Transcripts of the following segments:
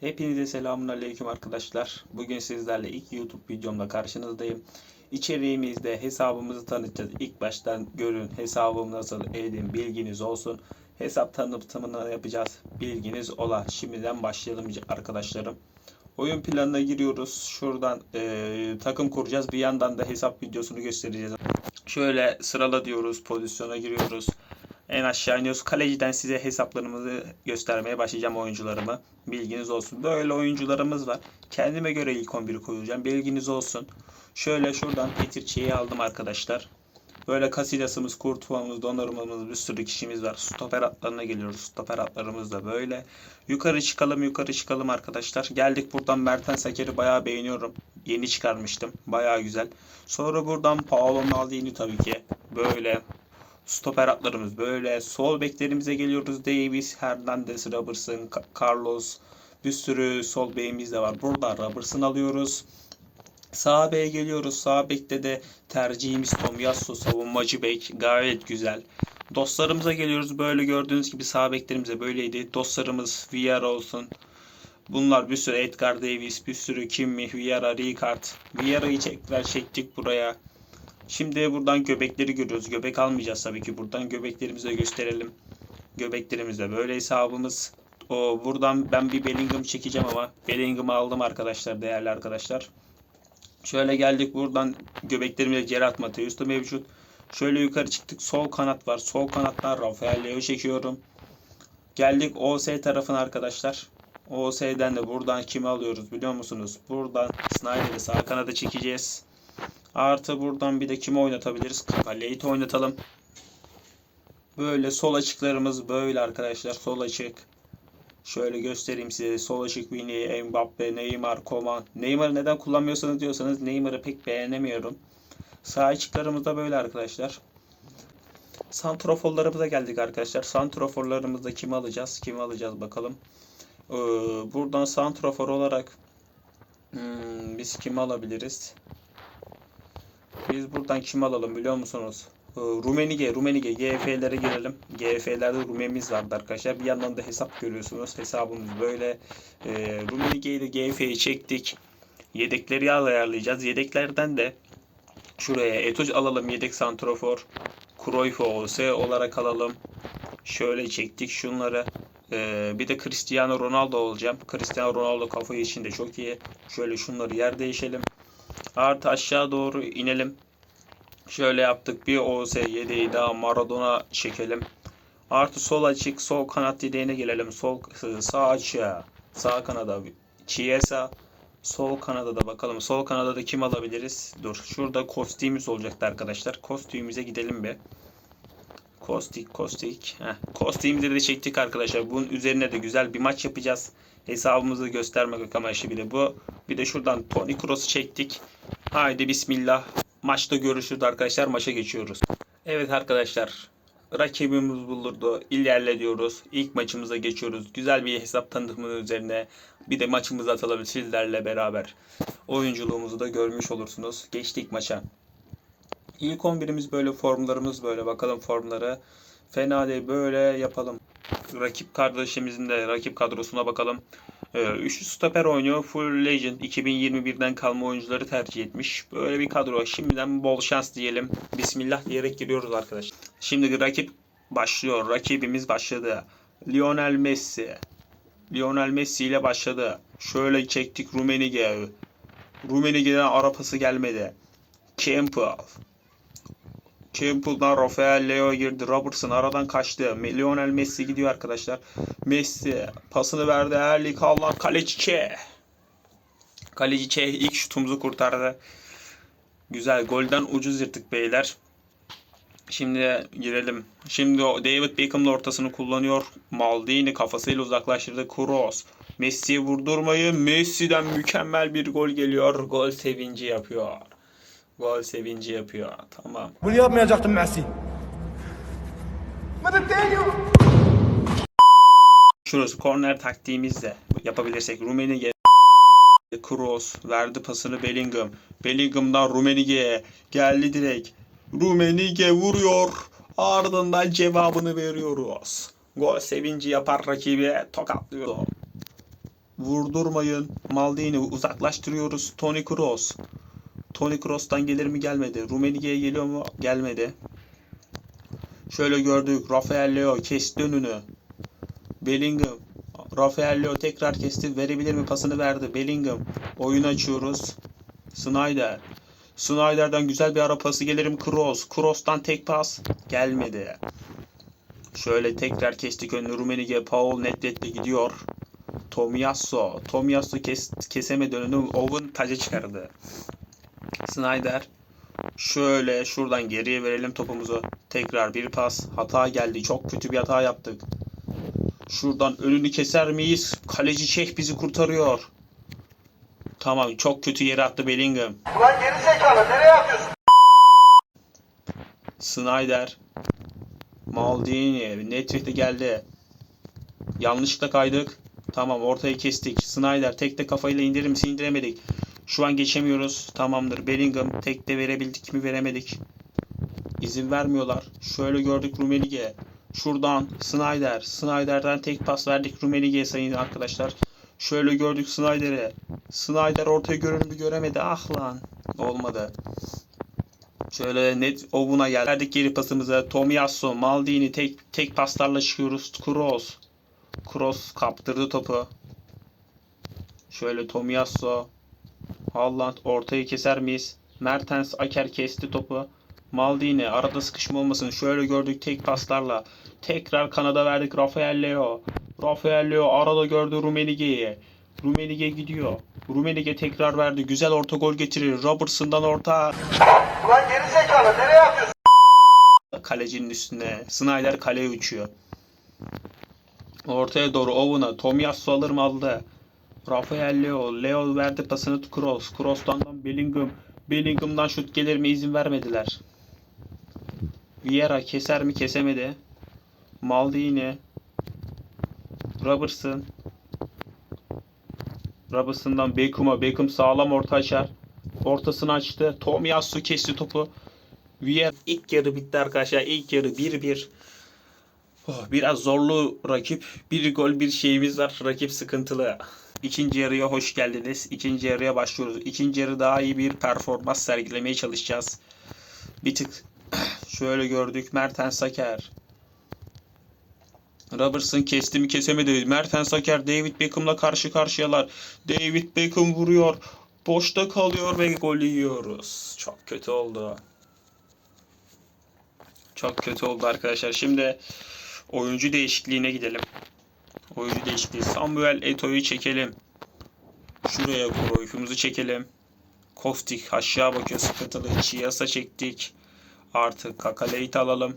Hepinize selamun aleyküm arkadaşlar. Bugün sizlerle ilk YouTube videomda karşınızdayım. İçeriğimizde hesabımızı tanıtacağız. İlk baştan görün hesabım nasıl edin bilginiz olsun. Hesap tanıtımını yapacağız. Bilginiz ola. Şimdiden başlayalım arkadaşlarım. Oyun planına giriyoruz. Şuradan eee, takım kuracağız. Bir yandan da hesap videosunu göstereceğiz. Şöyle sırala diyoruz. Pozisyona giriyoruz. En aşağı iniyoruz. Kaleciden size hesaplarımızı göstermeye başlayacağım oyuncularımı. Bilginiz olsun. Böyle oyuncularımız var. Kendime göre ilk 11'i koyacağım. Bilginiz olsun. Şöyle şuradan Petirçi'yi aldım arkadaşlar. Böyle Casillas'ımız, Kurtuva'mız, Donnarumma'mız bir sürü kişimiz var. Stoper hatlarına geliyoruz. Stoper hatlarımız da böyle. Yukarı çıkalım yukarı çıkalım arkadaşlar. Geldik buradan Mertens Aker'i bayağı beğeniyorum. Yeni çıkarmıştım. Bayağı güzel. Sonra buradan Paolo Maldini tabii ki. Böyle Stoper hatlarımız böyle. Sol beklerimize geliyoruz. Davis, Hernandez, Robertson, Carlos. Bir sürü sol beyimiz de var. Burada Robertson alıyoruz. Sağ beye geliyoruz. Sağ bekte de tercihimiz Tomiyasu savunmacı bek. Gayet güzel. Dostlarımıza geliyoruz. Böyle gördüğünüz gibi sağ beklerimize böyleydi. Dostlarımız Vieira olsun. Bunlar bir sürü Edgar Davis, bir sürü Kimmi, Vieira, Ricard. Vieira'yı çektiler, çektik buraya. Şimdi buradan göbekleri görüyoruz. Göbek almayacağız tabii ki. Buradan göbeklerimizi de gösterelim. Göbeklerimizde böyle hesabımız. O buradan ben bir Bellingham çekeceğim ama Bellingham'ı aldım arkadaşlar, değerli arkadaşlar. Şöyle geldik buradan göbeklerimizde Gerard Mateus da mevcut. Şöyle yukarı çıktık. Sol kanat var. Sol kanattan Rafael Leo çekiyorum. Geldik OS tarafına arkadaşlar. OS'den de buradan kimi alıyoruz biliyor musunuz? Buradan Snyder'i sağ kanada çekeceğiz. Artı buradan bir de kimi oynatabiliriz? Kaleyi oynatalım. Böyle sol açıklarımız böyle arkadaşlar. Sol açık. Şöyle göstereyim size. Sol açık Vini, Mbappe, Neymar, Coman. Neymar'ı neden kullanmıyorsanız diyorsanız Neymar'ı pek beğenemiyorum. Sağ açıklarımız da böyle arkadaşlar. Santroforlarımıza geldik arkadaşlar. Santroforlarımızda kimi alacağız? Kimi alacağız bakalım. Ee, buradan santrofor olarak hmm, biz kimi alabiliriz? Biz buradan kim alalım biliyor musunuz? Ee, Rumenige, Rumenige, GF'lere girelim. GF'lerde Rumemiz vardı arkadaşlar. Bir yandan da hesap görüyorsunuz. Hesabımız böyle. Ee, Rumenige ile GF'yi çektik. Yedekleri ayarlayacağız. Yedeklerden de şuraya Etoç alalım. Yedek santrofor. Cruyff OS olarak alalım. Şöyle çektik şunları. Ee, bir de Cristiano Ronaldo olacağım. Cristiano Ronaldo kafayı içinde çok iyi. Şöyle şunları yer değişelim. Artı aşağı doğru inelim. Şöyle yaptık. Bir OS yedeği daha Maradona çekelim. Artı sol açık, sol kanat yedeğine gelelim. Sol sağ açığa, sağ kanada Chiesa, sol kanada da bakalım. Sol kanada da kim alabiliriz? Dur. Şurada Kostik'imiz olacaktı arkadaşlar. Kostik'imize gidelim bir. Kostik, Kostik. Heh. Kostik'imizi de çektik arkadaşlar. Bunun üzerine de güzel bir maç yapacağız. Hesabımızı göstermek amaçlı bir de bu. Bir de şuradan Toni Kroos'u çektik. Haydi bismillah. Maçta görüşürüz arkadaşlar. Maça geçiyoruz. Evet arkadaşlar. Rakibimiz bulurdu. İlerle diyoruz. İlk maçımıza geçiyoruz. Güzel bir hesap tanıtımının üzerine bir de maçımızı atalım sizlerle beraber. Oyunculuğumuzu da görmüş olursunuz. Geçtik maça. İlk 11'imiz böyle formlarımız böyle. Bakalım formları. Fena değil. Böyle yapalım. Rakip kardeşimizin de rakip kadrosuna bakalım. Ee, Üçlü stoper oynuyor. Full Legend 2021'den kalma oyuncuları tercih etmiş. Böyle bir kadro. Şimdiden bol şans diyelim. Bismillah diyerek giriyoruz arkadaşlar. Şimdi rakip başlıyor. Rakibimiz başladı. Lionel Messi. Lionel Messi ile başladı. Şöyle çektik Rumenige. Rumenige'den arapası gelmedi. Campbell. Campbell'dan Rafael Leo girdi. Robertson aradan kaçtı. Lionel Messi gidiyor arkadaşlar. Messi pasını verdi. Erling Haaland kaleci Çe. Kaleci Çe ilk şutumuzu kurtardı. Güzel. Golden ucuz yırtık beyler. Şimdi girelim. Şimdi David Beckham'ın ortasını kullanıyor. Maldini kafasıyla uzaklaştırdı. Kroos. Messi'yi vurdurmayı. Messi'den mükemmel bir gol geliyor. Gol sevinci yapıyor. Gol sevinci yapıyor. Tamam. Bunu yapmayacaktım Messi. Şurası korner taktiğimizle yapabilirsek Rumenige Kroos verdi pasını Bellingham. Bellingham'dan Rumenige'ye geldi direkt. Rumenige vuruyor. Ardından cevabını veriyoruz. Gol sevinci yapar rakibi tokatlıyor. Vurdurmayın. Maldini uzaklaştırıyoruz. Toni Kroos. Toni Kroos'tan gelir mi gelmedi. Rumenige'ye geliyor mu? Gelmedi. Şöyle gördük. Rafael Leo kesti önünü. Bellingham. Rafael Leo tekrar kesti. Verebilir mi? Pasını verdi. Bellingham. Oyun açıyoruz. Snyder. Snyder'den güzel bir ara pası gelirim. Kroos. Kroos'tan tek pas. Gelmedi. Şöyle tekrar kestik önünü. Rumenige. Paul Nedved'le gidiyor. Tomiyasu. Tomiyasu kes, kesemedi önünü. Owen taca çıkardı. Snyder. Şöyle şuradan geriye verelim topumuzu. Tekrar bir pas. Hata geldi. Çok kötü bir hata yaptık. Şuradan önünü keser miyiz? Kaleci Şeyh bizi kurtarıyor. Tamam çok kötü yere attı Bellingham. Ulan geri zekalı nereye atıyorsun? Snyder. Maldini. Netflix'te geldi. Yanlışlıkla kaydık. Tamam ortaya kestik. Snyder tekte kafayla indirir misin? İndiremedik. Şu an geçemiyoruz. Tamamdır. Bellingham tekte verebildik mi? Veremedik. İzin vermiyorlar. Şöyle gördük Rumenige. Şuradan Snyder. Snyder'den tek pas verdik Rumenige'ye sayın arkadaşlar. Şöyle gördük Snyder'e. Snyder ortaya görür mü göremedi. Ah lan. Olmadı. Şöyle net Owen'a geldik. Geri pasımıza. Tomiyasu, Maldini tek tek paslarla çıkıyoruz. Kroos. Kroos kaptırdı topu. Şöyle Tomiyasu. Haaland ortayı keser miyiz? Mertens Aker kesti topu. Maldini arada sıkışma olmasın. Şöyle gördük tek paslarla. Tekrar kanada verdik Rafael Leo. Rafael Leo arada gördü Rumenige'yi. Rumenige gidiyor. Rumenige tekrar verdi. Güzel orta gol getirir. Robertson'dan orta. Ulan geri zekalı nereye atıyorsun? kalecinin üstüne. Snyder kaleye uçuyor. Ortaya doğru Owen'a. Tomiyasu alır mı aldı. Rafael Leo. Leo verdi pasını Kroos. Kroos'tan Bellingham. Bellingham'dan şut gelir mi izin vermediler. Vieira keser mi kesemedi. Maldini. Robertson. Robertson'dan Beckham'a. Beckham sağlam orta açar. Ortasını açtı. Tomiyasu kesti topu. Vieira ilk yarı bitti arkadaşlar. İlk yarı 1-1. Oh, biraz zorlu rakip. Bir gol bir şeyimiz var. Rakip sıkıntılı. İkinci yarıya hoş geldiniz. İkinci yarıya başlıyoruz. İkinci yarı daha iyi bir performans sergilemeye çalışacağız. Bir tık şöyle gördük. Mertens Saker. Robertson kesti mi kesemedi. Mertens Saker David Beckham'la karşı karşıyalar. David Beckham vuruyor. Boşta kalıyor ve gol yiyoruz. Çok kötü oldu. Çok kötü oldu arkadaşlar. Şimdi oyuncu değişikliğine gidelim. Oyuncu değişikliği. Samuel Eto'yu çekelim. Şuraya Cruyff'umuzu çekelim. Koftik aşağı bakıyor sıkıntılı. Chiesa çektik. Artık Kakaleit alalım.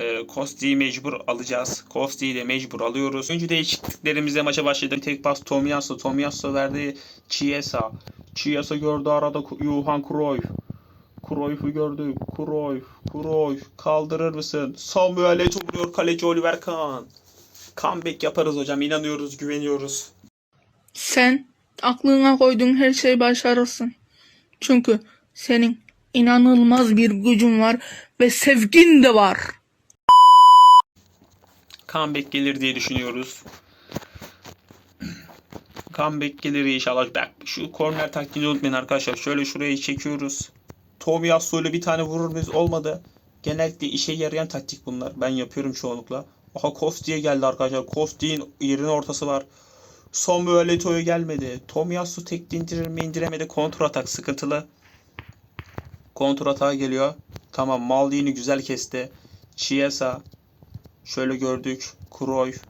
E, Kosti'yi mecbur alacağız. Kosti'yi de mecbur alıyoruz. Oyuncu değişikliklerimizle maça başladık. Tek pas Tomiyasu. Tomiyasu verdi Chiesa. Chiesa gördü arada Johan Cruyff. Cruyff'u gördü. Cruyff. Cruyff. Kaldırır mısın? Samuel Eto'o vuruyor. Kaleci Oliver Kahn. Comeback yaparız hocam. İnanıyoruz, güveniyoruz. Sen aklına koyduğun her şeyi başarırsın. Çünkü senin inanılmaz bir gücün var ve sevgin de var. Comeback gelir diye düşünüyoruz. Comeback gelir inşallah. Bak şu korner taktiğini unutmayın arkadaşlar. Şöyle şuraya çekiyoruz. Tomiyasu ile bir tane vurur muyuz? Olmadı. Genellikle işe yarayan taktik bunlar. Ben yapıyorum çoğunlukla. Aha Kosti'ye geldi arkadaşlar. Kosti'nin yerine ortası var. Samuel Eto'ya gelmedi. Tomiyasu tek indirir mi indiremedi. Kontra atak sıkıntılı. Kontra atağa geliyor. Tamam Maldini güzel kesti. Chiesa. Şöyle gördük. Cruyff.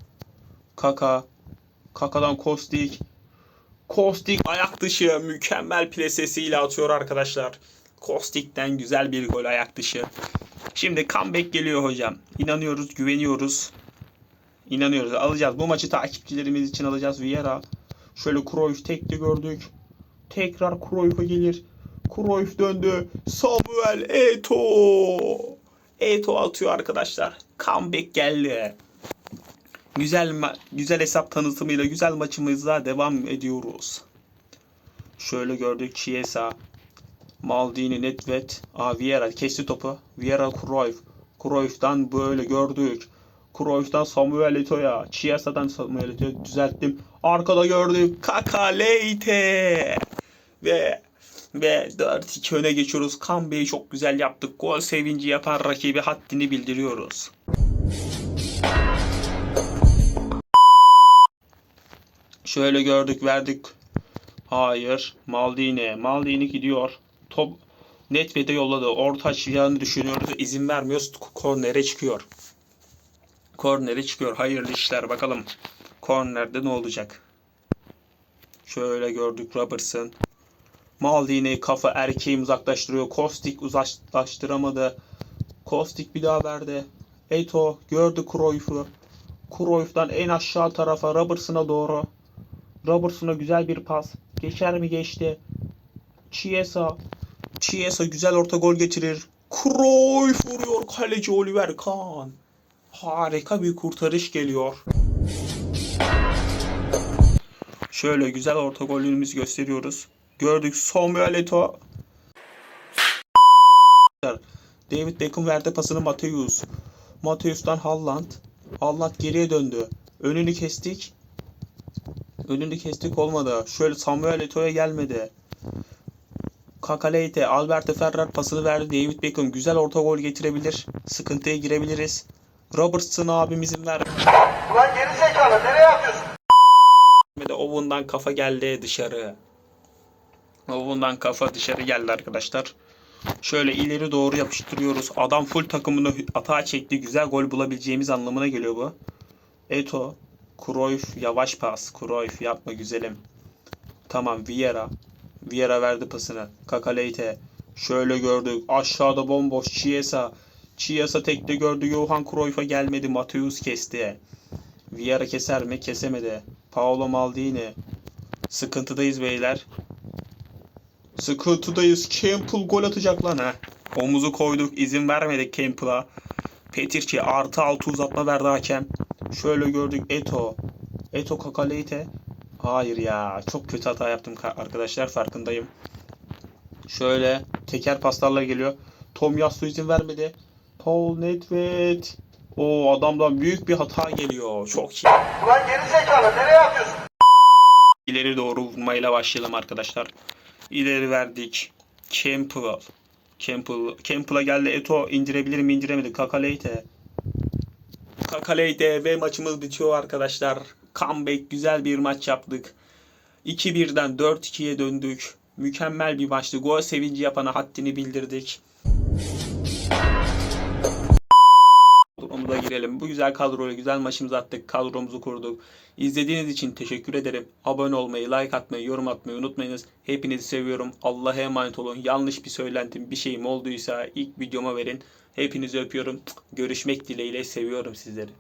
Kaka. Kaka'dan Kostik. Kostik ayak dışı mükemmel plesesiyle atıyor arkadaşlar. Kostik'ten güzel bir gol ayak dışı. Şimdi comeback geliyor hocam. İnanıyoruz, güveniyoruz. İnanıyoruz. Alacağız. Bu maçı takipçilerimiz için alacağız. Vieira. Şöyle Cruyff tekte gördük. Tekrar Cruyff'a gelir. Cruyff döndü. Samuel Eto'o. Eto'o atıyor arkadaşlar. Comeback geldi. Güzel güzel hesap tanıtımıyla güzel maçımızla devam ediyoruz. Şöyle gördük Chiesa. Maldini, Nedved, Aa, Vieira kesti topu. Vieira, Cruyff. Cruyff'tan böyle gördük. Cruyff'tan Samuel Eto'ya. Chiesa'dan Samuel Eto'ya düzelttim. Arkada gördük. Kakaleite. Ve ve 4-2 öne geçiyoruz. Kambe'yi çok güzel yaptık. Gol sevinci yapan rakibi haddini bildiriyoruz. Şöyle gördük verdik. Hayır. Maldini. Maldini gidiyor. Top Netved'e yolladı. Orta açacağını düşünüyoruz. İzin vermiyoruz. Kornere çıkıyor. Kornere çıkıyor. Hayırlı işler bakalım. Kornerde ne olacak? Şöyle gördük Robertson. Maldini kafa erkeği uzaklaştırıyor. Kostik uzaklaştıramadı. Kostik bir daha verdi. Eto gördü Cruyff'u. Cruyff'tan en aşağı tarafa Robertson'a doğru. Robertson'a güzel bir pas. Geçer mi geçti? Chiesa. Chiesa güzel orta gol getirir. Cruyff vuruyor kaleci Oliver Kahn. Harika bir kurtarış geliyor. Şöyle güzel orta golümüzü gösteriyoruz. Gördük Samuel Eto'o. David Beckham verdi pasını Mateus. Mateus'tan Haaland. Haaland geriye döndü. Önünü kestik. Önünü kestik olmadı. Şöyle Samuel Eto'ya gelmedi. Kakaleite, Alberto Ferrer pasını verdi. David Beckham güzel orta gol getirebilir. Sıkıntıya girebiliriz. Robertson abimizin ver. Ulan geri zekalı nereye atıyorsun? Ve de Owen'dan kafa geldi dışarı. Owen'dan kafa dışarı geldi arkadaşlar. Şöyle ileri doğru yapıştırıyoruz. Adam full takımını atağa çekti. Güzel gol bulabileceğimiz anlamına geliyor bu. Eto. Cruyff yavaş pas. Cruyff yapma güzelim. Tamam Vieira. Vieira verdi pasını. Kakaleite. Şöyle gördük. Aşağıda bomboş Chiesa. Chiesa tekte gördü. Johan Cruyff'a gelmedi. Mateus kesti. Vieira keser mi? Kesemedi. Paolo Maldini. Sıkıntıdayız beyler. Sıkıntıdayız. Campbell gol atacak lan ha. Omuzu koyduk. izin vermedik Campbell'a. Petirci artı altı uzatma verdi hakem. Şöyle gördük Eto. Eto Kakaleite. Hayır ya. Çok kötü hata yaptım ka- arkadaşlar. Farkındayım. Şöyle teker paslarla geliyor. Tom Yasu izin vermedi. Paul Nedved. O adamdan büyük bir hata geliyor. Çok iyi. Ulan geri zekalı nereye atıyorsun? İleri doğru vurmayla başlayalım arkadaşlar. İleri verdik. Campbell. Campbell. Campbell'a geldi. Eto indirebilir mi indiremedi. Kakaleite. Kakaleite ve maçımız bitiyor arkadaşlar. Comeback güzel bir maç yaptık. 2-1'den 4-2'ye döndük. Mükemmel bir maçtı. Gol sevinci yapana haddini bildirdik. Kadromuza girelim. Bu güzel kadroyla güzel maçımızı attık. Kadromuzu kurduk. İzlediğiniz için teşekkür ederim. Abone olmayı, like atmayı, yorum atmayı unutmayınız. Hepinizi seviyorum. Allah'a emanet olun. Yanlış bir söylentim, bir şeyim olduysa ilk videoma verin. Hepinizi öpüyorum. Görüşmek dileğiyle seviyorum sizleri.